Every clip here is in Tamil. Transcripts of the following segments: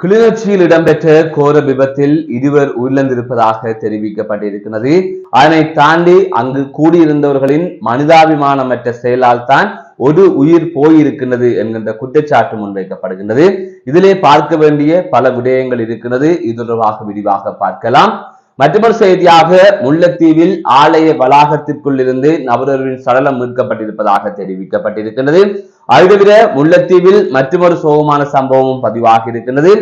கிளிநொச்சியில் இடம்பெற்ற கோர விபத்தில் இருவர் உயிரிழந்திருப்பதாக தெரிவிக்கப்பட்டிருக்கிறது. அதனை தாண்டி அங்கு கூடியிருந்தவர்களின் மனிதாபிமானமற்ற செயலால் தான் ஒரு உயிர் போயிருக்கின்றது என்கின்ற குற்றச்சாட்டு முன்வைக்கப்படுகின்றது. இதிலே பார்க்க வேண்டிய பல விடயங்கள் இருக்கிறது. இது தொடர்பாக விரிவாக பார்க்கலாம். மற்றொரு செய்தியாக முல்லைத்தீவில் ஆலய வளாகத்திற்குள் இருந்து நபரொருவின் சடலம் மீட்கப்பட்டிருப்பதாக தெரிவிக்கப்பட்டிருக்கிறது அதுதவிர முல்லைத்தீவில் மற்றொரு சோகமான சம்பவமும் பதிவாகி இருக்கின்றது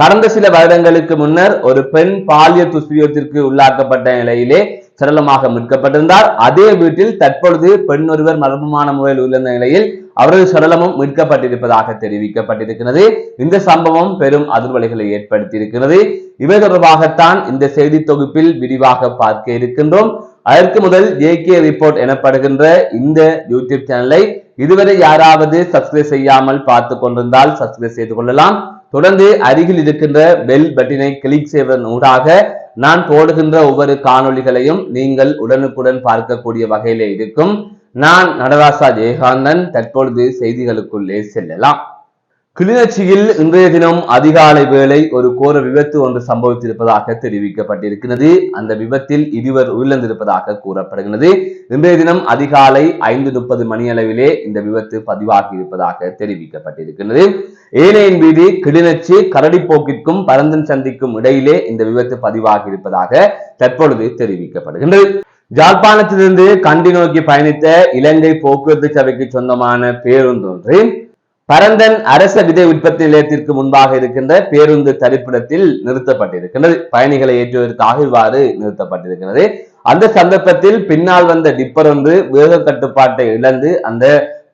கடந்த சில வருடங்களுக்கு முன்னர் ஒரு பெண் பாலியல் துஷ்பிரயோகத்திற்கு உள்ளாக்கப்பட்ட நிலையிலே சடலமாக மீட்கப்பட்டிருந்தார். அதே வீட்டில் தற்பொழுது பெண் ஒருவர் மர்மமான முறையில் உள்ள நிலையில் அவரது சடலமும் மீட்கப்பட்டிருப்பதாக தெரிவிக்கப்பட்டிருக்கிறது. இந்த சம்பவம் பெரும் அதிர்வலைகளை ஏற்படுத்தியிருக்கிறது. இவை தொடர்பாகத்தான் இந்த செய்தி தொகுப்பில் விரிவாக பார்க்க இருக்கின்றோம். அதற்கு முதல் ஜேகே ரிப்போர்ட் எனப்படுகின்ற இந்த யூடியூப் சேனலை இதுவரை யாராவது சப்ஸ்கிரைப் செய்யாமல் பார்த்து கொண்டிருந்தால் சப்ஸ்கிரைப் செய்து கொள்ளலாம். தொடர்ந்து அருகில் இருக்கின்ற பெல் பட்டினை கிளிக் செய்வதன் ஊடாக நான் போடுகின்ற ஒவ்வொரு காணொளிகளையும் நீங்கள் உடனுக்குடன் பார்க்கக்கூடிய வகையிலே இருக்கும். நான் நடராசா ஜெயகாந்தன் தற்பொழுது செய்திகளுக்குள்ளே செல்லலாம். கிளிநொச்சியில் இன்றைய தினம் அதிகாலை வேளை ஒரு கோர விபத்து ஒன்று சம்பவித்திருப்பதாக தெரிவிக்கப்பட்டிருக்கிறது. அந்த விபத்தில் இருவர் உயிரிழந்திருப்பதாக கூறப்படுகிறது. இன்றைய தினம் அதிகாலை ஐந்து முப்பது மணி அளவிலே இந்த விபத்து பதிவாகி இருப்பதாக தெரிவிக்கப்பட்டிருக்கிறது. ஏனையின் வீதி கிளிநொச்சி கரடிப்போக்கிற்கும் பரந்தன் சந்திக்கும் இடையிலே இந்த விபத்து பதிவாகி இருப்பதாக தற்பொழுது தெரிவிக்கப்படுகின்றது. ஜாழ்ப்பாணத்திலிருந்து கண்டி நோக்கி பயணித்த இலங்கை போக்குவரத்து சபைக்கு சொந்தமான பேருந்தொன்று பரந்தன் அரச விதை உற்பத்தி நிலையத்திற்கு முன்பாக இருக்கின்ற பேருந்து தரிப்பிடத்தில் நிறுத்தப்பட்டிருக்கின்றது. பயணிகளை ஏற்றுவதற்காக இவ்வாறு நிறுத்தப்பட்டிருக்கிறது அந்த சந்தர்ப்பத்தில் பின்னால் வந்த டிப்பர் ஒன்று வேக கட்டுப்பாட்டை இழந்து அந்த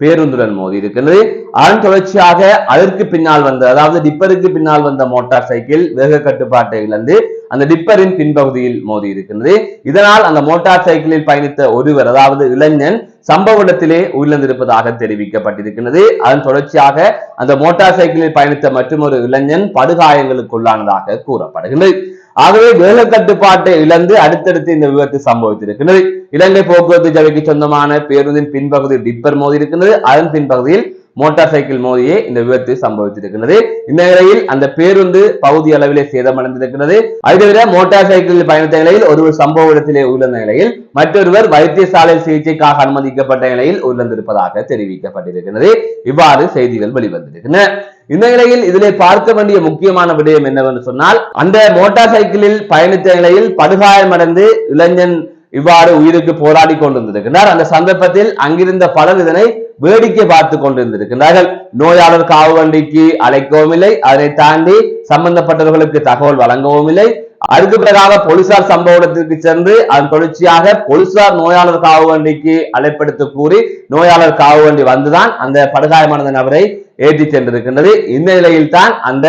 பேருந்துடன் மோதி இருக்கின்றது. அதன் தொடர்ச்சியாக அதற்கு பின்னால் வந்த அதாவது டிப்பருக்கு பின்னால் வந்த மோட்டார் சைக்கிள் வேக கட்டுப்பாட்டை இழந்து அந்த டிப்பரின் பின்பகுதியில் மோதி இருக்கின்றது. இதனால் அந்த மோட்டார் சைக்கிளில் பயணித்த ஒருவர் அதாவது இளைஞன் சம்பவ இடத்திலே உயிரிழந்திருப்பதாக தெரிவிக்கப்பட்டிருக்கிறது அதன் தொடர்ச்சியாக அந்த மோட்டார் சைக்கிளில் பயணித்த மற்றொரு இளைஞன் படுகாயங்களுக்குள்ளானதாக கூறப்படுகின்றது. ஆகவே வேக கட்டுப்பாட்டை இழந்து அடுத்தடுத்து இந்த விபத்து சம்பவித்திருக்கிறது இலங்கை போக்குவரத்து சபைக்கு சொந்தமான பேருந்தின் பின்பகுதி டிப்பர் மோதி இருக்கின்றது. அதன் பின்பகுதியில் மோட்டார் சைக்கிள் மோதியே இந்த விபத்து சம்பவித்திருக்கிறது இந்த நிலையில் அந்த பேருந்து பகுதி அளவிலே சேதமடைந்திருக்கிறது அதை தவிர மோட்டார் சைக்கிளில் பயணித்த நிலையில் ஒருவர் சம்பவ இடத்திலே உயிரிழந்த நிலையில் மற்றொருவர் வைத்தியசாலை சிகிச்சைக்காக அனுமதிக்கப்பட்ட நிலையில் உயிரிழந்திருப்பதாக தெரிவிக்கப்பட்டிருக்கிறது இவ்வாறு செய்திகள் வெளிவந்திருக்கின்றன. இந்த நிலையில் இதிலே பார்க்க வேண்டிய முக்கியமான விடயம் என்னவென்று சொன்னால் அந்த மோட்டார் சைக்கிளில் பயணித்த நிலையில் படுகாயமடைந்து இளைஞன் இவ்வாறு உயிருக்கு போராடி கொண்டிருந்திருக்கிறார் அந்த சந்தர்ப்பத்தில் அங்கிருந்த பலர் இதனை வேடிக்கை பார்த்து கொண்டிருந்திருக்கிறார்கள் நோயாளர் காவு வண்டிக்கு அழைக்கவும் இல்லை. அதனை தாண்டி சம்பந்தப்பட்டவர்களுக்கு தகவல் வழங்கவும் இல்லை. அதுக்கு பிறகாக போலீசார் சம்பவ இடத்திற்கு சென்று அதன் தொடர்ச்சியாக போலீசார் நோயாளர் காவு வண்டிக்கு அழைப்படுத்த கூறி நோயாளர் காவு வண்டி வந்துதான் அந்த படுகாயமான நபரை ஏற்றி சென்றிருக்கின்றது. இந்த நிலையில் தான் அந்த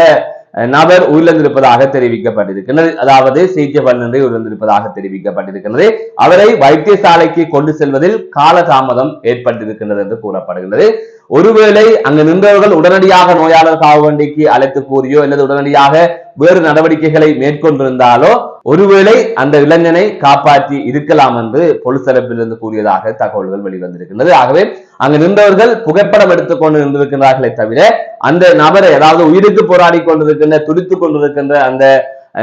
நபர் உயிரிழந்திருப்பதாக தெரிவிக்கப்பட்டிருக்கிறது அதாவது சிகிச்சை பலனின்றி உயிரிழந்திருப்பதாக தெரிவிக்கப்பட்டிருக்கிறது அவரை வைத்தியசாலைக்கு கொண்டு செல்வதில் காலதாமதம் ஏற்பட்டிருக்கின்றது என்று கூறப்படுகின்றது. ஒருவேளை அங்கு நின்றவர்கள் உடனடியாக நோயாளர் காவண்டிக்கு வண்டிக்கு அழைத்து கூறியோ அல்லது உடனடியாக வேறு நடவடிக்கைகளை மேற்கொண்டிருந்தாலோ ஒருவேளை அந்த இளைஞனை காப்பாற்றி இருக்கலாம் என்று பொலிஸ் தரப்பிலிருந்து கூறியதாக தகவல்கள் வெளிவந்திருக்கின்றது. ஆகவே அங்கு நின்றவர்கள் புகைப்படம் எடுத்துக்கொண்டு நின்றிருக்கிறார்களே தவிர அந்த நபரை அதாவது உயிருக்கு போராடி கொண்டிருக்கின்ற துடித்துக் கொண்டிருக்கின்ற அந்த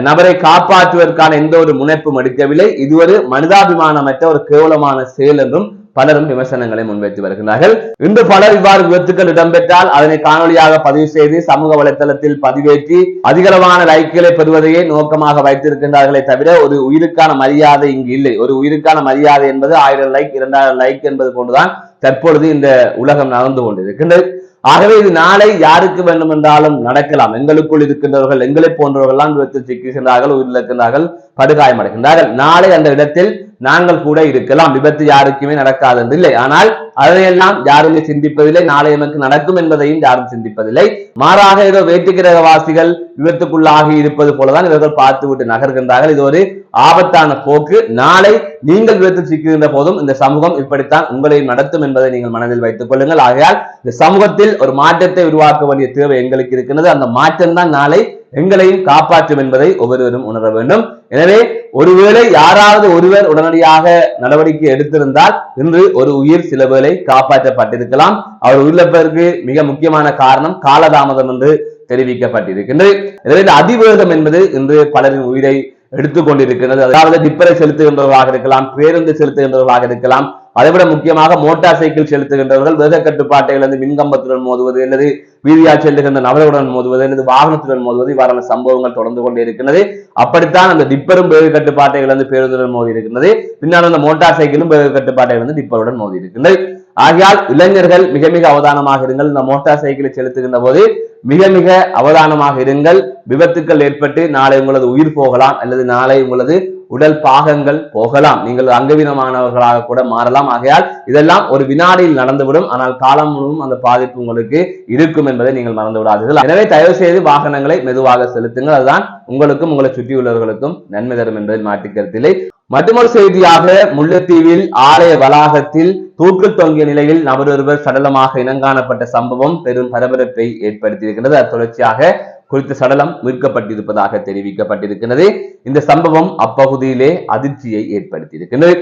நபரை காப்பாற்றுவதற்கான எந்த ஒரு முனைப்பும் எடுக்கவில்லை. இது ஒரு மனிதாபிமானமற்ற ஒரு கேவலமான செயல் என்றும் பலரும் விமர்சனங்களை முன்வைத்து வருகிறார்கள் இன்று பலர் இவ்வாறு விபத்துக்கள் இடம்பெற்றால் அதனை காணொலியாக பதிவு செய்து சமூக வலைத்தளத்தில் பதிவேற்றி அதிகளவான லைக்குகளை பெறுவதையே நோக்கமாக வைத்திருக்கின்றார்களே தவிர ஒரு உயிருக்கான மரியாதை இங்கு இல்லை. ஒரு உயிருக்கான மரியாதை என்பது ஆயிரம் லைக் இரண்டாயிரம் லைக் என்பது போன்றுதான் தற்பொழுது இந்த உலகம் நடந்து கொண்டிருக்கின்றது. ஆகவே இது நாளை யாருக்கு வேண்டுமென்றாலும் நடக்கலாம். எங்களுக்குள் இருக்கின்றவர்கள் எங்களை போன்றவர்கள் எல்லாம் விபத்தில் சிக்கின்றார்கள் உயிரிழக்கின்றார்கள் படுகாயமடைகின்றார்கள். நாளை அந்த இடத்தில் நாங்கள் கூட இருக்கலாம். விபத்து யாருக்குமே நடக்காது என்று இல்லை ஆனால் அதையெல்லாம் யாருமே சிந்திப்பதில்லை. நாளை எனக்கு நடக்கும் என்பதையும் யாரும் சிந்திப்பதில்லை. மாறாக ஏதோ வேட்டுக்கிரகவாசிகள் விபத்துக்குள்ளாகி இருப்பது போலதான் இவர்கள் பார்த்து விட்டு நகர்கின்றார்கள். இது ஒரு ஆபத்தான போக்கு. நாளை நீங்கள் விபத்தில் சிக்குகின்ற போதும் இந்த சமூகம் இப்படித்தான் உங்களையும் நடத்தும் என்பதை நீங்கள் மனதில் வைத்துக் கொள்ளுங்கள். ஆகையால் இந்த சமூகத்தில் ஒரு மாற்றத்தை உருவாக்க வேண்டிய தேவை எங்களுக்கு இருக்கின்றது அந்த மாற்றம் தான் நாளை எங்களையும் காப்பாற்றும் என்பதை ஒவ்வொருவரும் உணர வேண்டும். எனவே ஒருவேளை யாராவது ஒருவர் உடனடியாக நடவடிக்கை எடுத்திருந்தால் இன்று ஒரு உயிர் சில வேளை காப்பாற்றப்பட்டிருக்கலாம். அவர் உயிரிழப்பதற்கு மிக முக்கியமான காரணம் காலதாமதம் என்று தெரிவிக்கப்பட்டிருக்கின்றது. எனவே இந்த அதிவேகம் என்பது இன்று பலரின் உயிரை எடுத்துக்கொண்டிருக்கிறது அதாவது டிப்பரை செலுத்துகின்றவர்களாக இருக்கலாம் பேருந்து செலுத்துகின்றவர்களாக இருக்கலாம் அதைவிட முக்கியமாக மோட்டார் சைக்கிள் செலுத்துகின்றவர்கள் வேக கட்டுப்பாட்டை இழந்து மின்கம்பத்துடன் மோதுவது அல்லது வீதியால் செல்லுகின்ற நபர்களுடன் மோதுவது அல்லது வாகனத்துடன் மோதுவது இவ்வாறான சம்பவங்கள் தொடர்ந்து கொண்டே இருக்கிறது அப்படித்தான் அந்த டிப்பரும் வேக கட்டுப்பாட்டை இழந்து பேருந்துடன் மோதி இருக்கின்றது பின்னால் அந்த மோட்டார் சைக்கிளும் வேக கட்டுப்பாட்டை இழந்து டிப்பருடன் மோதி இருக்கின்றது ஆகையால் இளைஞர்கள் மிக மிக அவதானமாக இருங்கள். இந்த மோட்டார் சைக்கிளை செலுத்துகின்ற போது மிக மிக அவதானமாக இருங்கள். விபத்துக்கள் ஏற்பட்டு நாளை உங்களது உயிர் போகலாம். அல்லது நாளை உங்களது உடல் பாகங்கள் போகலாம். நீங்கள் அங்கவீனமானவர்களாக கூட மாறலாம். ஆகையால் இதெல்லாம் ஒரு வினாடியில் நடந்துவிடும். ஆனால் காலம் முழுவதும் அந்த பாதிப்பு உங்களுக்கு இருக்கும் என்பதை நீங்கள் மறந்து விடாதீர்கள். எனவே தயவு செய்து வாகனங்களை மெதுவாக செலுத்துங்கள். அதுதான் உங்களுக்கும் உங்களை சுற்றியுள்ளவர்களுக்கும் நன்மை தரும் என்பதை மாற்றுக்கருத்தில்லை. மற்றொரு செய்தியாக முல்லைத்தீவில் ஆலய வளாகத்தில் தூக்கு தொங்கிய நிலையில் நபரொருவர் சடலமாக இனங்காணப்பட்ட சம்பவம் பெரும் பரபரப்பை ஏற்படுத்தியிருக்கிறது அது தொடர்ச்சியாக குறித்த சடலம் மீட்கப்பட்டிருப்பதாக தெரிவிக்கப்பட்டிருக்கிறது. இந்த சம்பவம் அப்பகுதியிலே அதிர்ச்சியை ஏற்படுத்தியிருக்கிறது.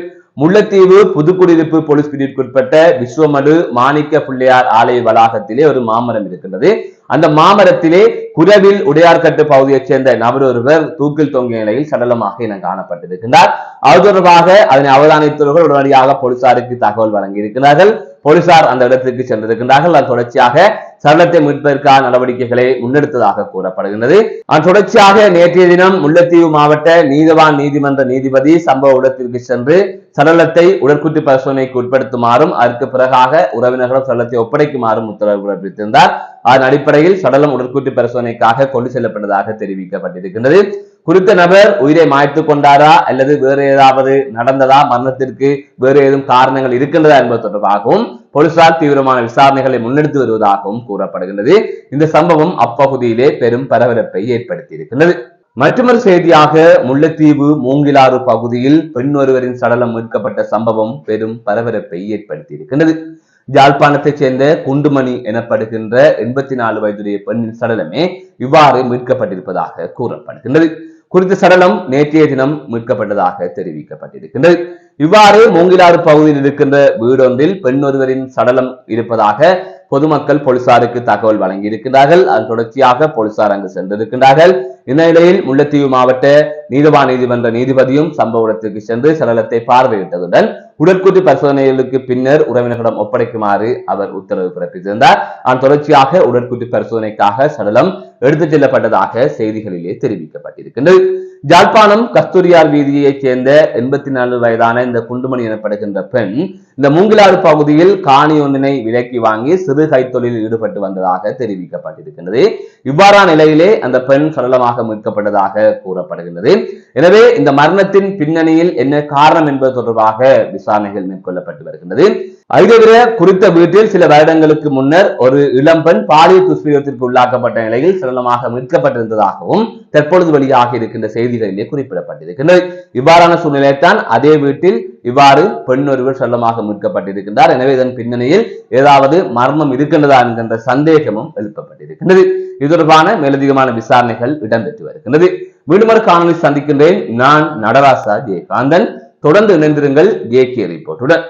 முல்லைத்தீவு புதுக்குடியிருப்பு போலீஸ் பிரிவுக்குட்பட்ட விஸ்வமடு மாணிக்க பிள்ளையார் ஆலய வளாகத்திலே ஒரு மாமரம் இருக்கின்றது. அந்த மாமரத்திலே குரவில் உடையார்கட்டு பகுதியைச் சேர்ந்த நபர் ஒருவர் தூக்கில் தொங்கிய நிலையில் சடலமாக இனம் காணப்பட்டிருக்கின்றார். அது தொடர்பாக அதனை அவதானித்தவர்கள் உடனடியாக போலீசாருக்கு தகவல் வழங்கியிருக்கிறார்கள். போலீசார் அந்த இடத்திற்கு சென்றிருக்கின்றார்கள். அது தொடர்ச்சியாக சடலத்தை மீட்பதற்கான நடவடிக்கைகளை முன்னெடுத்ததாக கூறப்படுகின்றது. தொடர்ச்சியாக நேற்றைய தினம் முல்லைத்தீவு மாவட்ட நீதவான் நீதிமன்ற நீதிபதி சம்பவ இடத்திற்கு சென்று சடலத்தை உடற்குற்று பரிசோதனைக்கு உட்படுத்துமாறும் அதற்கு பிறகாக உறவினர்களும் சடலத்தை ஒப்படைக்குமாறும் உத்தரவு பிறப்பித்திருந்தார். அதன் அடிப்படையில் சடலம் உடற்குற்று பரிசோதனைக்காக கொண்டு செல்லப்பட்டதாக தெரிவிக்கப்பட்டிருக்கின்றது. குறித்த நபர் உயிரை மாய்த்து கொண்டாரா அல்லது வேறு ஏதாவது நடந்ததா மரணத்திற்கு வேறு ஏதும் காரணங்கள் இருக்கின்றதா என்பது தொடர்பாகவும் போலீசார் தீவிரமான விசாரணைகளை முன்னெடுத்து வருவதாகவும் கூறப்படுகின்றது. இந்த சம்பவம் அப்பகுதியிலே பெரும் பரபரப்பை ஏற்படுத்தியிருக்கின்றது. மற்றொரு செய்தியாக முல்லைத்தீவு மூங்கிலாறு பகுதியில் பெண் ஒருவரின் சடலம் மீட்கப்பட்ட சம்பவம் பெரும் பரபரப்பை ஏற்படுத்தியிருக்கின்றது. யாழ்ப்பாணத்தைச் சேர்ந்த குண்டுமணி எனப்படுகின்ற எண்பத்தி நாலு வயதுடைய பெண்ணின் சடலமே இவ்வாறு மீட்கப்பட்டிருப்பதாக கூறப்படுகின்றது. குறித்த சடலம் நேற்றைய தினம் மீட்கப்பட்டதாக தெரிவிக்கப்பட்டிருக்கின்றது. இவ்வாறு மூங்கிலாறு பகுதியில் இருக்கின்ற வீடொன்றில் பெண் ஒருவரின் சடலம் இருப்பதாக பொதுமக்கள் போலீசாருக்கு தகவல் வழங்கி இருக்கின்றார்கள் அதன் தொடர்ச்சியாக போலீசார் அங்கு சென்றிருக்கின்றார்கள். இந்நிலையில் முல்லைத்தீவு மாவட்ட நீதிவான் நீதிமன்ற நீதிபதியும் சம்பவ இடத்திற்கு சென்று சடலத்தை பார்வையிட்டதுடன் உடற்கூட்டு பரிசோதனைகளுக்கு பின்னர் உறவினர்களிடம் ஒப்படைக்குமாறு அவர் உத்தரவு பிறப்பித்திருந்தார். அதன் தொடர்ச்சியாக உடற்கூட்டு பரிசோதனைக்காக சடலம் எடுத்துச் செல்லப்பட்டதாக செய்திகளிலே தெரிவிக்கப்பட்டிருக்கின்றது. ஜாழ்ப்பாணம் கஸ்தூரியார் வீதியைச் சேர்ந்த எண்பத்தி நாலு வயதான இந்த குண்டுமணி எனப்படுகின்ற பெண் இந்த மூங்கிலாறு பகுதியில் காணி ஒன்றினை விலக்கி வாங்கி சிறு கைத்தொழிலில் ஈடுபட்டு வந்ததாக தெரிவிக்கப்பட்டிருக்கின்றது. இவ்வாறான நிலையிலே அந்த பெண் சடலமாக மீட்கப்பட்டதாக கூறப்படுகின்றது. எனவே இந்த மரணத்தின் பின்னணியில் என்ன காரணம் என்பது தொடர்பாக விசாரணைகள் மேற்கொள்ளப்பட்டு வருகின்றது. அதுதவிர குறித்த வீட்டில் சில வருடங்களுக்கு முன்னர் ஒரு இளம்பெண் பாலியல் துஷ்பிரயோகத்திற்கு உள்ளாக்கப்பட்ட நிலையில் சரளமாக மீட்கப்பட்டிருந்ததாகவும் தற்பொழுது வெளியாக இருக்கின்ற செய்திகளிலே குறிப்பிடப்பட்டிருக்கின்றது. இவ்வாறான சூழ்நிலையைத்தான் அதே வீட்டில் இவ்வாறு பெண் ஒருவர் சடலமாக மீட்கப்பட்டிருக்கின்றார். எனவே இதன் பின்னணியில் ஏதாவது மர்மம் இருக்கின்றதா என்கின்ற சந்தேகமும் எழுப்பப்பட்டிருக்கின்றது. இது தொடர்பான மேலதிகமான விசாரணைகள் இடம்பெற்று வருகின்றது. மீண்டும் ஒரு காணொலி சந்திக்கின்றேன் நான் நடராசா ஜெயகாந்தன். தொடர்ந்து இணைந்திருங்கள் ஜே கே ரிப்போர்ட்டுடன்.